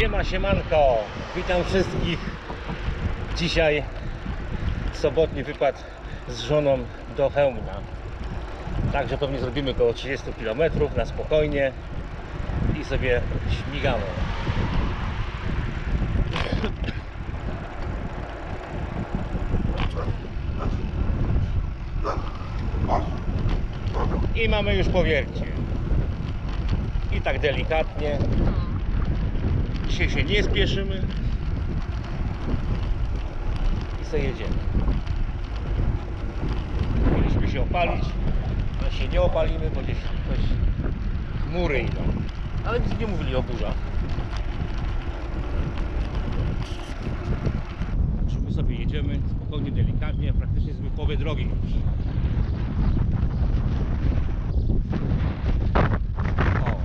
Siema, siemanko. Witam wszystkich. Dzisiaj sobotni wypad z żoną do Chełmna. Także pewnie zrobimy około 30 km na spokojnie i sobie śmigamy. I mamy już powiercie. I tak delikatnie. Dzisiaj się nie spieszymy. I sobie jedziemy. Mieliśmy się opalić, ale się nie opalimy, bo gdzieś coś chmury idą. Ale nic nie mówili o burzach. Także my sobie jedziemy spokojnie, delikatnie, praktycznie z połowie drogi. O.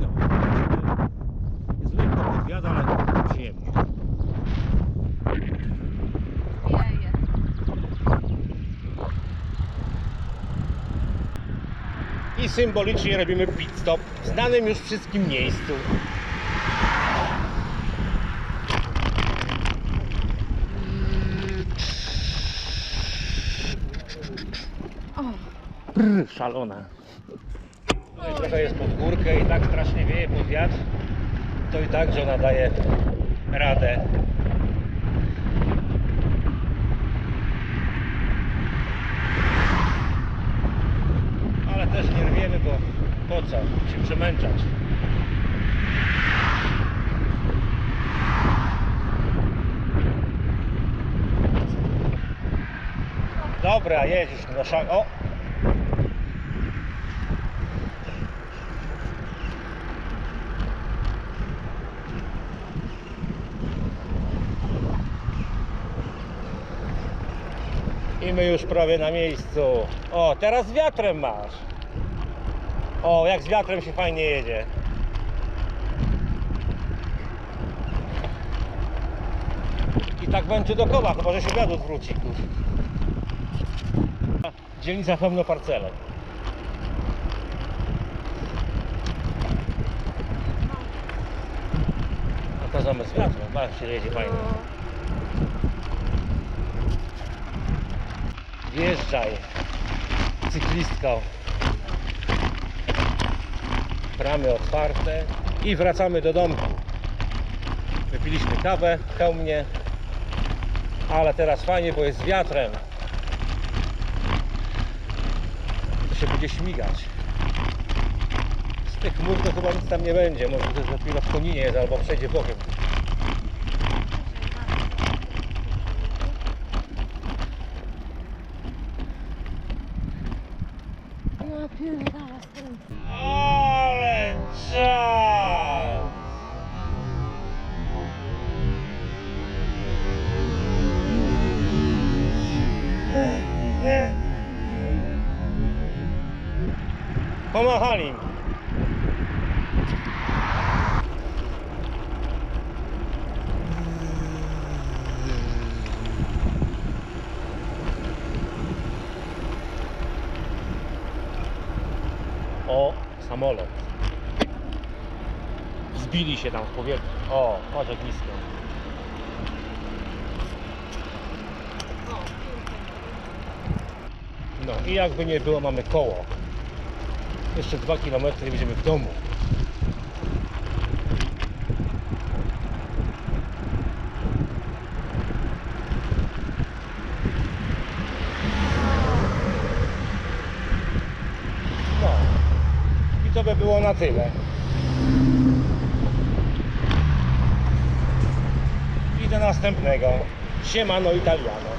No, jest lekko podwiad, ale przyjemnie. Wieje. Symbolicznie robimy pit stop w znanym już wszystkim miejscu. Brr, szalona. No trochę jest pod górkę i tak strasznie wieje pod wiatr. To i tak żona daje radę. Ale też nie rwiemy, bo po co się przemęczać. Dobra, jedziesz na szag. O! I my już prawie na miejscu. O, teraz wiatrem masz. O, jak z wiatrem się fajnie jedzie. I tak będzie dookoła, chyba że się wiatr odwróci. Dzielnica pełno parcelek. A to zamiast wiatru, patrz się jedzie fajnie. Wjeżdżaj, cyklistko. Bramy otwarte i wracamy do domku. Wypiliśmy kawę w hełmnie, ale teraz fajnie, bo jest wiatrem. To się będzie śmigać. Z tych chmur to chyba nic tam nie będzie. Może to dopiero w koninie jest albo przejdzie bokiem. Kemurahan Come on, honey. Samolot. Zbili się tam w powietrzu. O, patrz jak nisko. No i jakby nie było, mamy koło. Jeszcze 2 km i będziemy w domu. No. I to by było na tyle. I do następnego. Siemano Italiano.